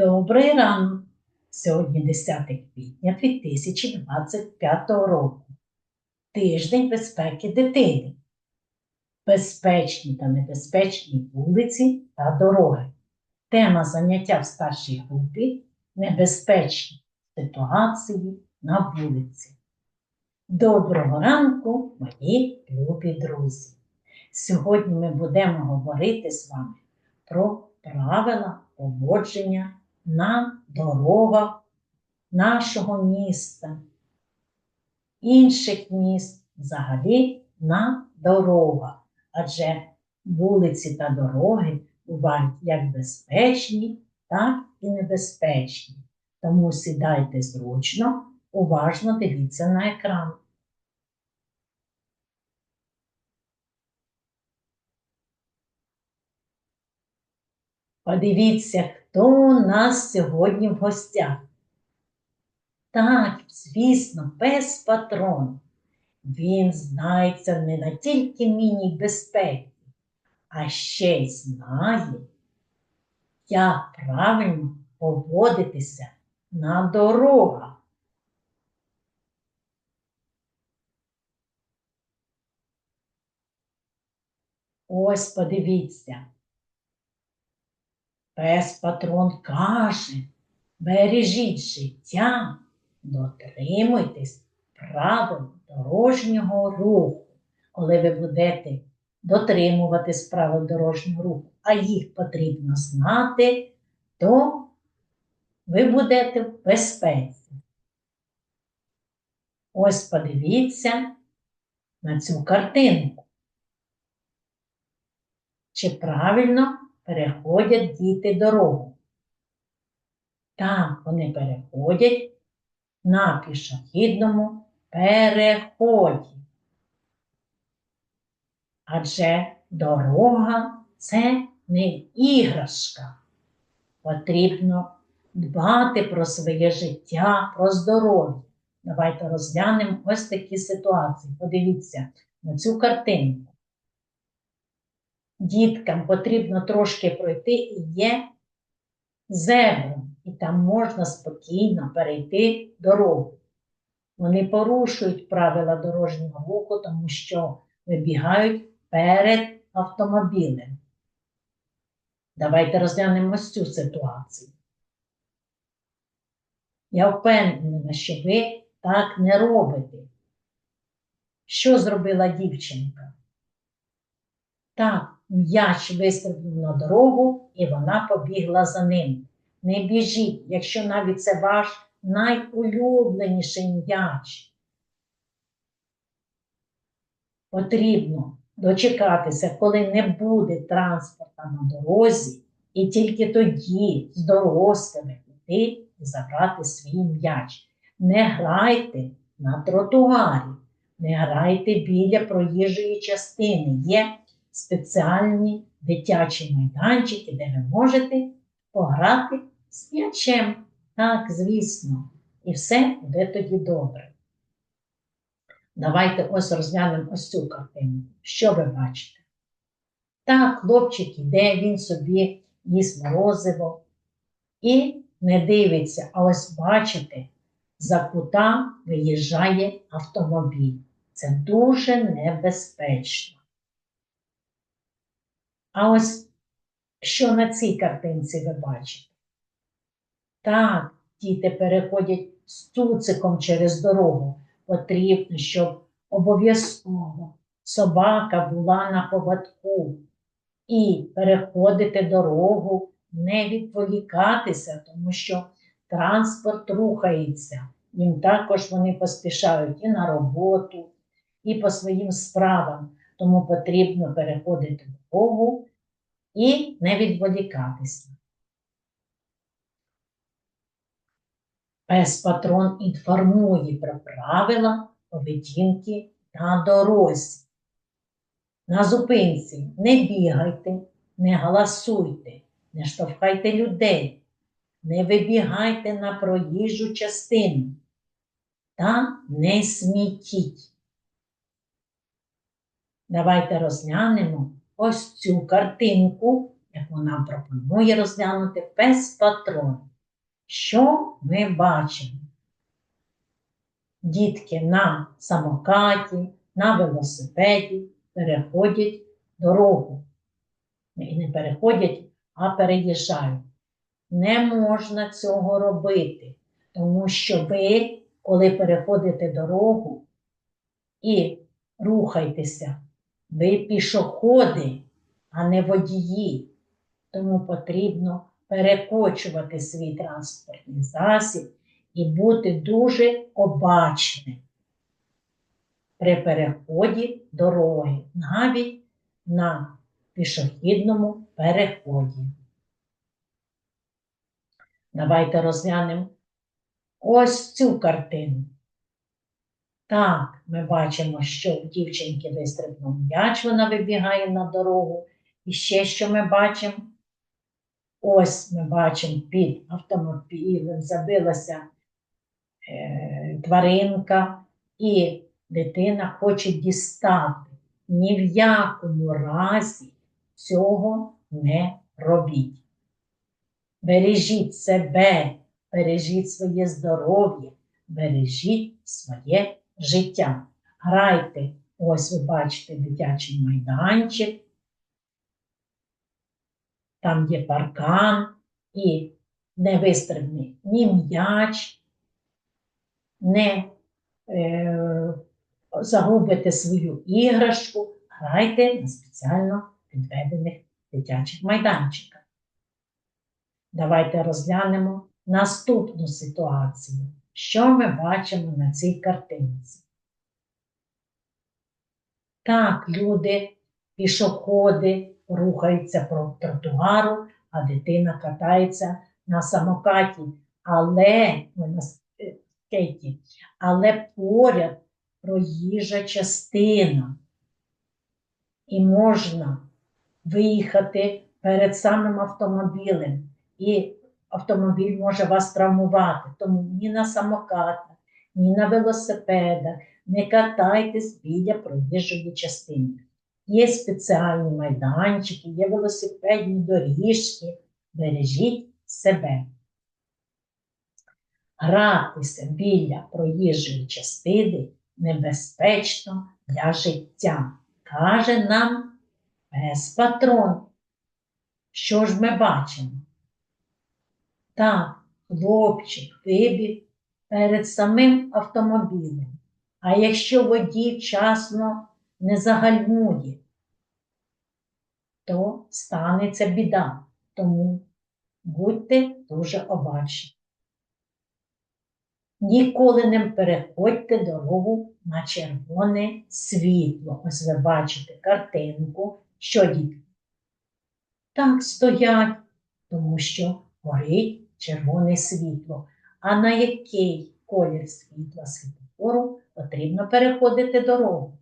Добрий ранок! Сьогодні 10 квітня 2025 року. Тиждень безпеки дитини. Безпечні та небезпечні вулиці та дороги. Тема заняття в старшій групі небезпечні ситуації на вулиці. Доброго ранку, мої любі друзі! Сьогодні ми будемо говорити з вами про правила поводження на дорогах нашого міста, інших міст, взагалі на дорогах. Адже вулиці та дороги бувають як безпечні, так і небезпечні. Тому сідайте зручно, уважно дивіться на екран. Подивіться, хто у нас сьогодні в гостях. Так, звісно, пес патрон. Він знається не на тільки міні безпеки, а ще й знає, як правильно поводитися на дорогах. Ось подивіться. Пес патрон каже, бережіть життя, дотримуйтесь правил дорожнього руху. Коли ви будете дотримуватись правил дорожнього руху, а їх потрібно знати, то ви будете в безпеці. Ось подивіться на цю картинку. Чи правильно переходять діти дорогу. Там вони переходять на пішохідному переході. Адже дорога це не іграшка. Потрібно дбати про своє життя, про здоров'я. Давайте розглянемо ось такі ситуації. Подивіться на цю картинку діткам потрібно трошки пройти і є зебром, і там можна спокійно перейти дорогу. Вони порушують правила дорожнього руху, тому що вибігають перед автомобілем. Давайте розглянемо цю ситуацію. Я впевнена, що ви так не робите. Що зробила дівчинка? Так, М'яч вистрибнув на дорогу, і вона побігла за ним. Не біжіть, якщо навіть це ваш найулюбленіший м'яч. Потрібно дочекатися, коли не буде транспорта на дорозі, і тільки тоді з дорослими піти і забрати свій м'яч. Не грайте на тротуарі, не грайте біля проїжджої частини. Є спеціальні дитячі майданчики, де ви можете пограти з м'ячем. Так, звісно, і все буде тоді добре. Давайте ось розглянемо ось цю картину. Що ви бачите? Так, хлопчик іде, він собі їсть морозиво і не дивиться, а ось бачите, за кута виїжджає автомобіль. Це дуже небезпечно. А ось що на цій картинці ви бачите? Так, діти переходять з цуциком через дорогу. Потрібно, щоб обов'язково собака була на поводку і переходити дорогу, не відволікатися, тому що транспорт рухається. Їм також вони поспішають і на роботу, і по своїм справам тому потрібно переходити дорогу і не відволікатися. Пес патрон інформує про правила поведінки на дорозі. На зупинці не бігайте, не галасуйте, не штовхайте людей, не вибігайте на проїжджу частину та не смітіть. Давайте розглянемо ось цю картинку, яку нам пропонує розглянути пес патрон. Що ми бачимо? Дітки на самокаті, на велосипеді переходять дорогу. І не переходять, а переїжджають. Не можна цього робити, тому що ви, коли переходите дорогу і рухайтеся, ви пішоходи, а не водії. Тому потрібно перекочувати свій транспортний засіб і бути дуже обачним при переході дороги, навіть на пішохідному переході. Давайте розглянемо ось цю картину. Так, ми бачимо, що в дівчинки вистрибнув м'яч, вона вибігає на дорогу. І ще що ми бачимо? Ось ми бачимо під автомобілем забилася е, тваринка, і дитина хоче дістати. Ні в якому разі цього не робіть. Бережіть себе, бережіть своє здоров'я, бережіть своє життя. Грайте, ось ви бачите дитячий майданчик, там є паркан і не вистрибне ні м'яч, не е, загубите свою іграшку, грайте на спеціально відведених дитячих майданчиках. Давайте розглянемо наступну ситуацію. Що ми бачимо на цій картинці? Так, люди, пішоходи рухаються по тротуару, а дитина катається на самокаті, але на скейті, але поряд проїжджа частина. І можна виїхати перед самим автомобілем, і автомобіль може вас травмувати. Тому ні на самокатах, ні на велосипедах не катайтесь біля проїжджої частини. Є спеціальні майданчики, є велосипедні доріжки. Бережіть себе. Гратися біля проїжджої частини небезпечно для життя. Каже нам пес патрон. Що ж ми бачимо? Так, хлопчик вибіг перед самим автомобілем. А якщо водій вчасно не загальмує, то станеться біда. Тому будьте дуже обачні. Ніколи не переходьте дорогу на червоне світло. Ось ви бачите картинку, що дітки. Так стоять, тому що горить червоне світло. А на який колір світла світлофору потрібно переходити дорогу?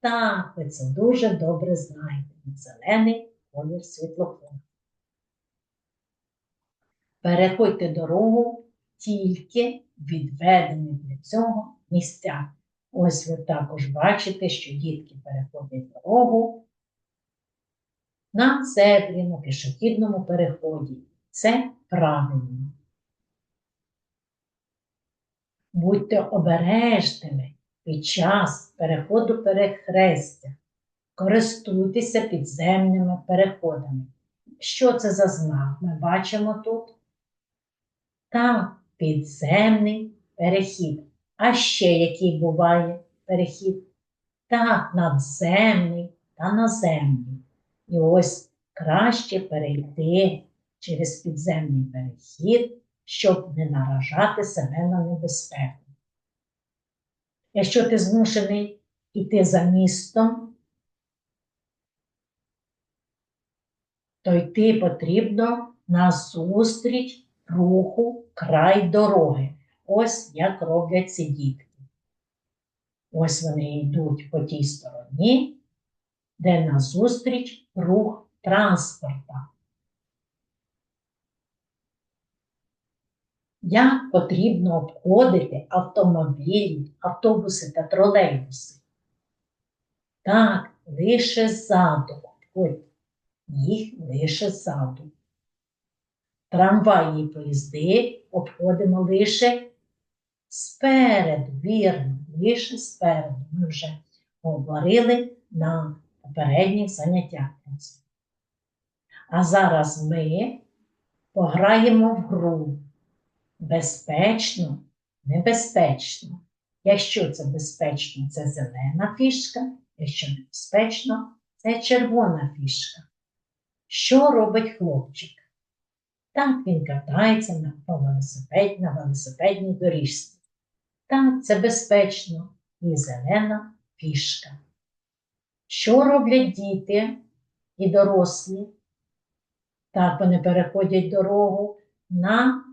Так, ви це дуже добре знаєте. Зелений колір світлофору. Переходьте дорогу тільки відведені для цього місця. Ось ви також бачите, що дітки переходять дорогу на цеплі, на пішохідному переході. Це правильно. Будьте обережними під час переходу перехрестя. Користуйтеся підземними переходами. Що це за знак? Ми бачимо тут? Так, підземний перехід. А ще який буває перехід? Так, надземний та наземний. І ось краще перейти через підземний перехід, щоб не наражати себе на небезпеку. Якщо ти змушений йти за містом, то йти потрібно назустріч руху край дороги. Ось як роблять ці дітки. Ось вони йдуть по тій стороні, де назустріч рух транспорта. Як потрібно обходити автомобілі, автобуси та тролейбуси? Так, лише ззаду. Обходьте їх лише ззаду. Трамваї і поїзди обходимо лише спереду, вірно, лише спереду. Ми вже говорили на попередніх заняттях. А зараз ми пограємо в гру. Безпечно, небезпечно. Якщо це безпечно, це зелена фішка, якщо небезпечно, це червона фішка. Що робить хлопчик? Так він катається на, велосипед, на велосипедній доріжці. Так, це безпечно і зелена фішка. Що роблять діти і дорослі? Так, вони переходять дорогу на,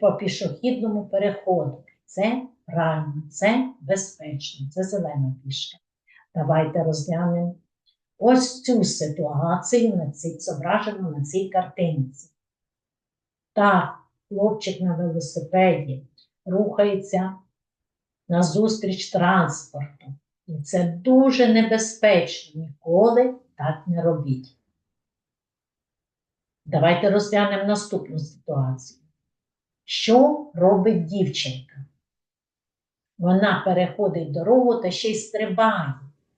по пішохідному переходу. Це правильно, це безпечно, це зелена фішка. Давайте розглянемо ось цю ситуацію на цій, зображену на цій картинці. Так, хлопчик на велосипеді рухається назустріч транспорту. І це дуже небезпечно. Ніколи так не робіть. Давайте розглянемо наступну ситуацію. Що робить дівчинка? Вона переходить дорогу та ще й стрибає.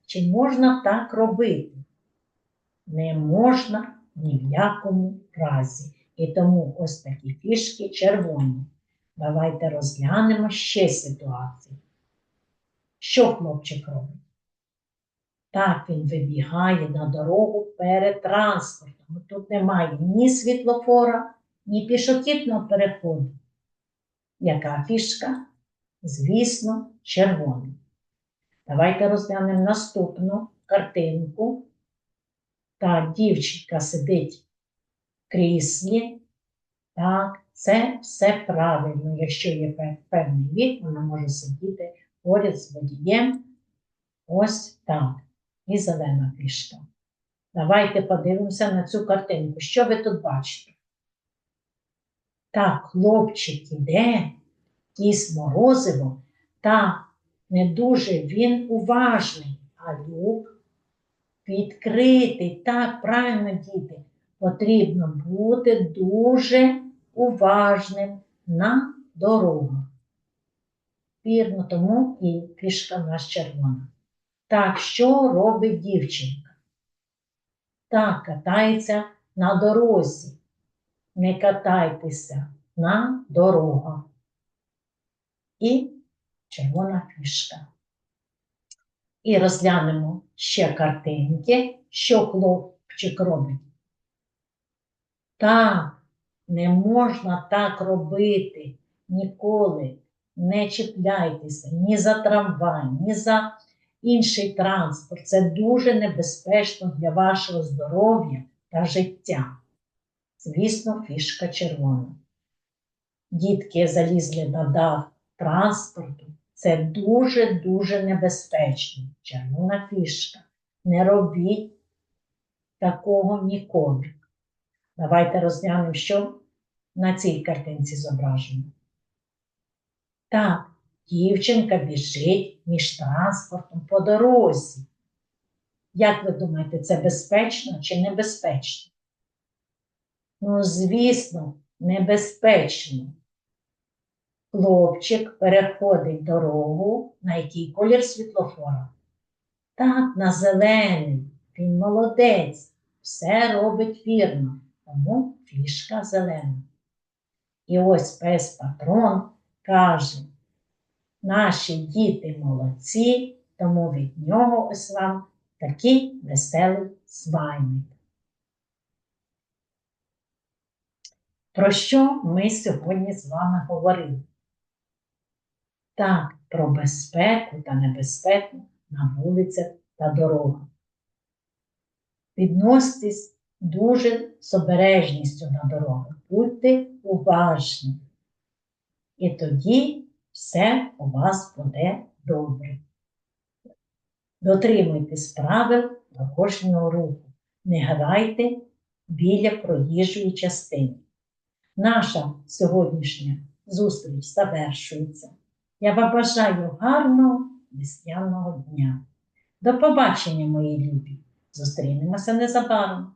Чи можна так робити? Не можна ні в якому разі. І тому ось такі фішки червоні. Давайте розглянемо ще ситуацію. Що хлопчик робить? Так, він вибігає на дорогу перед транспортом. Тут немає ні світлофора, ні пішохідного переходу. Яка фішка? Звісно, червона. Давайте розглянемо наступну картинку. Так, дівчинка сидить в кріслі. Так, це все правильно. Якщо є певний вік, вона може сидіти поряд з водієм. Ось так. І зелена фішка. Давайте подивимося на цю картинку. Що ви тут бачите? Так, хлопчик іде, кіс морозиво, та не дуже він уважний, а люк відкритий. Так, правильно, діти, потрібно бути дуже уважним на дорогах. Вірно, тому і фішка в нас червона. Так, що робить дівчинка? Так, катається на дорозі. Не катайтеся на дорогах. І червона фішка. І розглянемо ще картинки, що хлопчик робить. Так, не можна так робити ніколи. Не чіпляйтеся ні за трамвай, ні за інший транспорт. Це дуже небезпечно для вашого здоров'я та життя. Звісно, фішка червона. Дітки залізли на дах транспорту. Це дуже-дуже небезпечно. Червона фішка. Не робіть такого ніколи. Давайте розглянемо, що на цій картинці зображено. Так, дівчинка біжить між транспортом по дорозі. Як ви думаєте, це безпечно чи небезпечно? Ну, звісно, небезпечно. Хлопчик переходить дорогу, на який колір світлофора. Так, на зелений. Він молодець. Все робить вірно, тому фішка зелена. І ось пес патрон каже: наші діти молодці, тому від нього ось вам такий веселий смайлик. Про що ми сьогодні з вами говорили? Так, про безпеку та небезпеку на вулицях та дорогах. Відноситесь дуже з обережністю на дорогах. Будьте уважні. І тоді все у вас буде добре. Дотримуйтесь правил дорожнього руху. Не грайте біля проїжджої частини. Наша сьогоднішня зустріч завершується. Я вам бажаю гарного весняного дня. До побачення, мої любі! Зустрінемося незабаром.